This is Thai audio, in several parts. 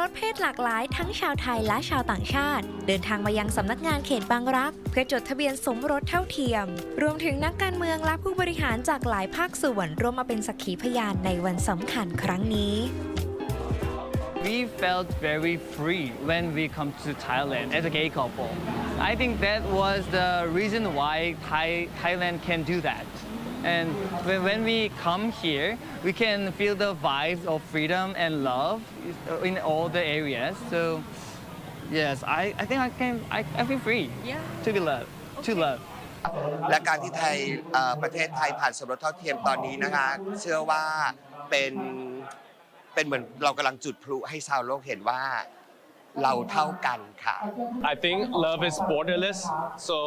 รสเพศหลากหลายทั้งชาวไทยและชาวต่างชาติ เดินทางมายังสำนักงานเขตบางรัก เพื่อจดทะเบียนสมรสเท่าเทียม รวมถึงนักการเมืองและผู้บริหารจากหลายภาคส่วนร่วมมาเป็นสักขีพยานในวันสำคัญครั้งนี้ We felt very free when we come to Thailand as a gay couple. I think that was the reason why Thai, Thailand can do that. And when, when we come here, we can feel the vibes of freedom and love in all the areas. So, yes, I, I think I can, I, I feel free to be loved, to love. และการที่ไทยเอ่อประเทศไทยผ่านสมรสเท่าเทียมตอนนี้นะคะ เชื่อว่าเป็นเป็นเหมือนเรากำลังจุดพลุให้ชาวโลกเห็นว่าเราเท่ากันค่ะ I think love is borderless. So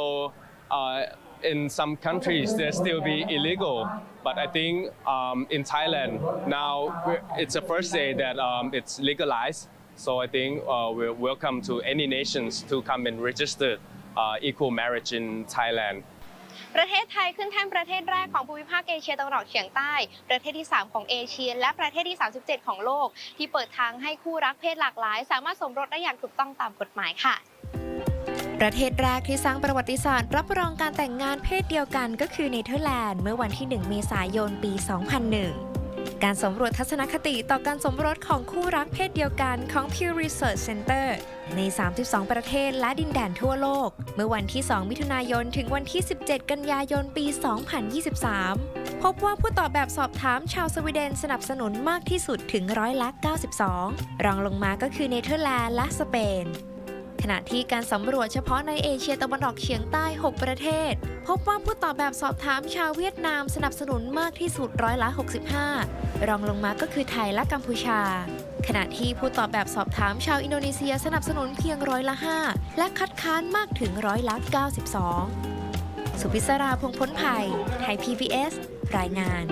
uh, in some countries, there still be illegal. But I think um, in Thailand now we're- it's the first day that um, it's legalized. So I think uh, we're welcome to any nations to come and register uh, equal marriage in Thailand. ประเทศไทยขึ้นแท่นประเทศแรกของภูมิภาคเอเชียตะวันออกเฉียงใต้ ประเทศที่ 3 ของเอเชีย และประเทศที่ 37 ของโลก ที่เปิดทางให้คู่รักเพศหลากหลาย สามารถสมรสได้อย่างถูกต้องตามกฎหมายค่ะ ประเทศแรกที่สร้างประวัติศาสตร์ รับรองการแต่งงานเพศเดียวกันก็คือเนเธอร์แลนด์เมื่อวันที่ 1 เมษายน ปี 2001 การสำรวจทัศนคติต่อการสมรสของคู่รักเพศเดียวกันของ Pew Research Center ใน 32 ประเทศและดินแดนทั่วโลก เมื่อวันที่ 2 มิถุนายน ถึงวันที่ 17 กันยายน ปี 2023 พบว่าผู้ตอบแบบสอบถามชาวสวีเดนสนับสนุนมากที่สุดถึงร้อยละ92 รองลงมาก็คือเนเธอร์แลนด์และสเปน ขณะที่การสำรวจเฉพาะในเอเชียตะวันออกเฉียงใต้ 6 ประเทศ พบว่าผู้ตอบแบบสอบถามชาวเวียดนามสนับสนุนมากที่สุดร้อยละ 65 รองลงมาก็คือไทยและกัมพูชา ขณะที่ผู้ตอบแบบสอบถามชาวอินโดนีเซียสนับสนุนเพียงร้อยละ 5 และคัดค้านมากถึงร้อยละ 92 สุพิศราพงษ์พ้นภัย ไทย PBS รายงาน